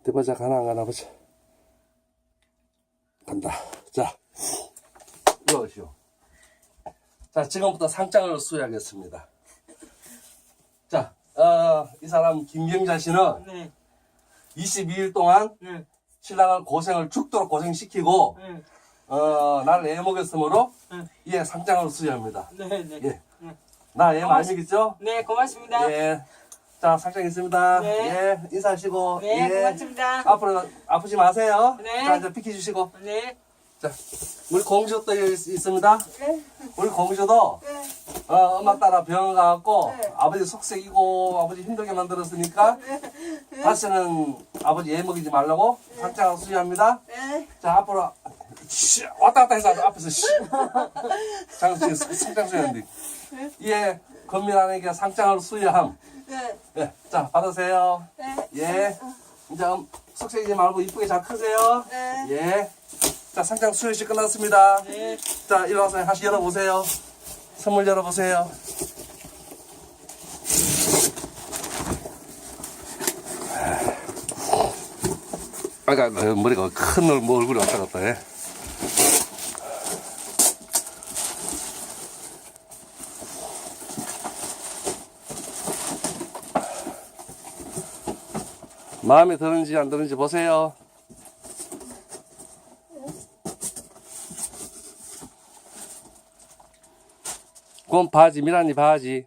어디 보자, 가나, 안 가나 보자. 간다. 자, 이러시오. 자, 지금부터 상장을 수여하겠습니다. 자, 어, 이 사람 김경자 씨는 네. 22일 동안 네. 신랑을 고생을 죽도록 고생시키고, 네. 어, 나를 애 먹였으므로, 응. 예, 상장을 수여합니다. 네. 네. 예. 네. 나애 많이 먹였죠? 네, 고맙습니다. 예. 자, 상장 있습니다. 네. 예, 인사하시고. 네, 예. 고맙습니다. 앞으로 아프지 마세요. 네. 자, 이제 비켜주시고. 네. 자, 우리 공주도 있- 있습니다. 네. 우리 공주도 네. 어, 엄마 따라 병원 가갖고 네. 아버지 속색이고 아버지 힘들게 만들었으니까 다시는 아버지 애 먹이지 말라고 상장을 수여합니다. 네. 자, 앞으로 씨, 왔다 갔다 해서 앞에서 씨. 장수 상장 수여한데. 예, 건민아에게 상장을 수여함. 네. 예, 자, 받으세요. 네. 예. 이제 속색이지 말고 이쁘게 잘 크세요. 네. 예. 자, 상장 수여식 끝났습니다. 네. 자, 일어나서 다시 열어보세요. 선물 열어보세요. 아까 그 머리가 큰 얼- 뭐 얼굴이 왔다 갔다 해. 마음에 드는지 안 드는지 보세요. 그건 바지, 미란이 바지.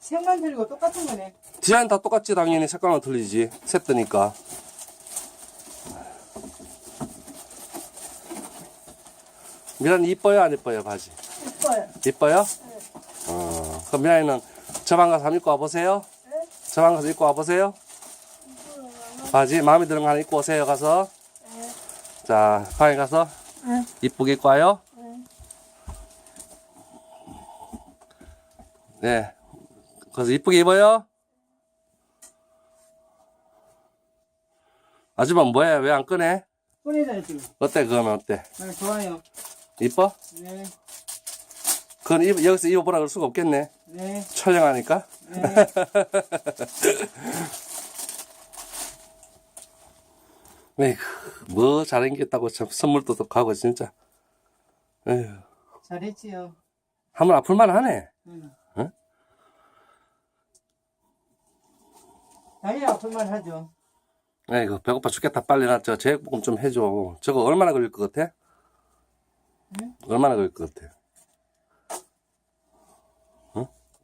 색만 틀리고 똑같은 거네. 디자인 다 똑같지, 당연히. 색깔만 틀리지. 셋드니까. 미란이 이뻐요, 안 이뻐요, 바지? 이뻐요. 이뻐요? 어, 그럼 미란이는 저방 가서 한번 입고 와보세요. 저방 가서 입고 와보세요. 바지, 마음에 드는 거 하나 입고 오세요, 가서. 자, 방에 가서 응. 이쁘게 입고 와요. 네. 그래서 이쁘게 입어요. 아줌마 뭐해? 왜 안 꺼내? 꺼내자 지금. 어때, 그거는 어때? 네, 좋아요. 이뻐? 네. 그건 입- 여기서 입어보라 그럴 수가 없겠네. 네. 촬영하니까. 네. 에이구, 뭐 잘생겼다고 참 선물도 또 가고, 진짜. 에휴, 잘했지요. 한번 아플만 하네. 응. 응? 당연히 아플만 하죠. 에이구, 배고파 죽겠다. 빨리 나 저 제육볶음 좀 해줘. 저거 얼마나 걸릴 것 같아? 응? 얼마나 걸릴 것 같아?